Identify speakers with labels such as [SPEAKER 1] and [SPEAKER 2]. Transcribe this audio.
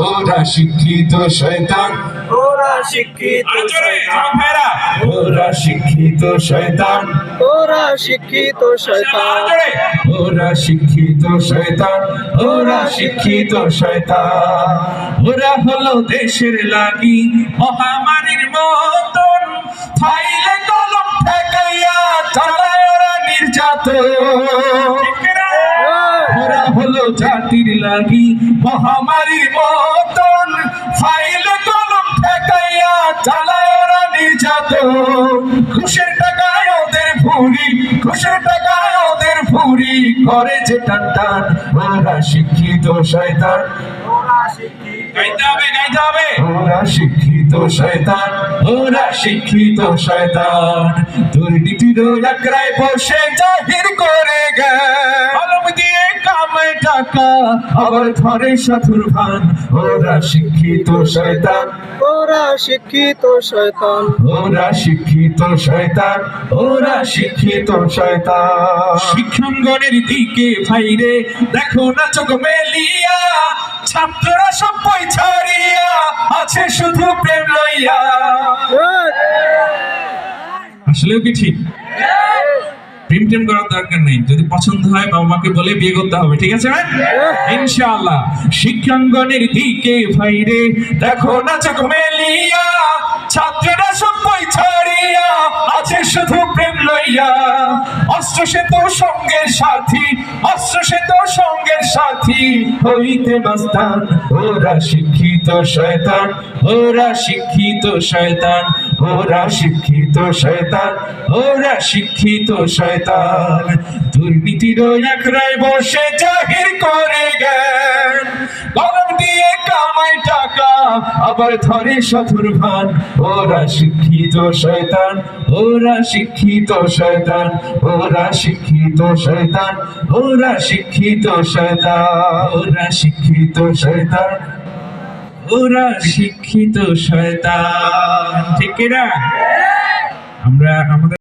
[SPEAKER 1] ওরা শিক্ষিত শয়তান।
[SPEAKER 2] ওরা শিক্ষিত শয়তান।
[SPEAKER 1] ওরা শিক্ষিত শয়তান।
[SPEAKER 2] ওরা শিক্ষিত শয়তান।
[SPEAKER 1] ওরা শিক্ষিত শয়তান। ওরা শিক্ষিত শয়তান। ওরা হলো দেশের লাগি মহামারীর মতন জাতির লাগি মহামারীর মতন ফাইলে কলম ঠেকাইয়া চালায় ওরা নির্যাতন। খুশের টাকায় ওদের ভুরি খুশের টাকায় ওদের ভুরি করে যে টান টান ওরা শিক্ষিত শয়তান।
[SPEAKER 2] ওরা শিক্ষিত
[SPEAKER 1] গাইতে হবে গাইতে হবে। ওরা শিক্ষিত শয়তান। ওরা শিক্ষিত শয়তান। দুর্নীতির একরায় বসে জাহির করে কামায় টাকা আবার ধরে সাধুর ভান। ওরা শিক্ষিত শয়তান।
[SPEAKER 2] ওরা শিক্ষিত শয়তান।
[SPEAKER 1] ওরা শিক্ষিত শয়তান। ওরা শিক্ষিত শয়তান। শিক্ষাঙ্গনের দিকে ভাইরে দেখো না চোখ মেলিয়া ছাত্ররা সব বই ছাড়িয়া আছে শুধু প্রেম লইয়া। আসলেও কি ঠিক? প্রেম করার দরকার নেই। যদি পছন্দ হয় বাবা মাকে বলে বিয়ে করতে হবে, ঠিক আছে? ইনশাআল্লাহ। শিক্ষাঙ্গনের দিকে ভাইরে, দেখো না চোখ ছাত্ররা সব বই ছাড়িয়া, আছে শুধু প্রেম লইয়া। অস্ত্র সে তো সঙ্গের সাথী, অস্ত্র সে তো সঙ্গের সাথী। হইতে মাস্তান ওরা শিক্ষিত শয়তান, ওরা শিক্ষিত শয়তান। ওরা শিক্ষিত শয়তান ওরা শিক্ষিত শয়তান। দুর্নীতির একরায় বসে জাহির করে কলম দিয়ে কামাই টাকা, আবার ধরে সাধুর ভান। ওরা শিক্ষিত শয়তান ওরা শিক্ষিত শয়তান ওরা শিক্ষিত শয়তান ওরা শিক্ষিত শয়তান ওরা শিক্ষিত শয়তান। ওরা শিক্ষিত শয়তান। ঠিক কিনা? আমরা আমাদের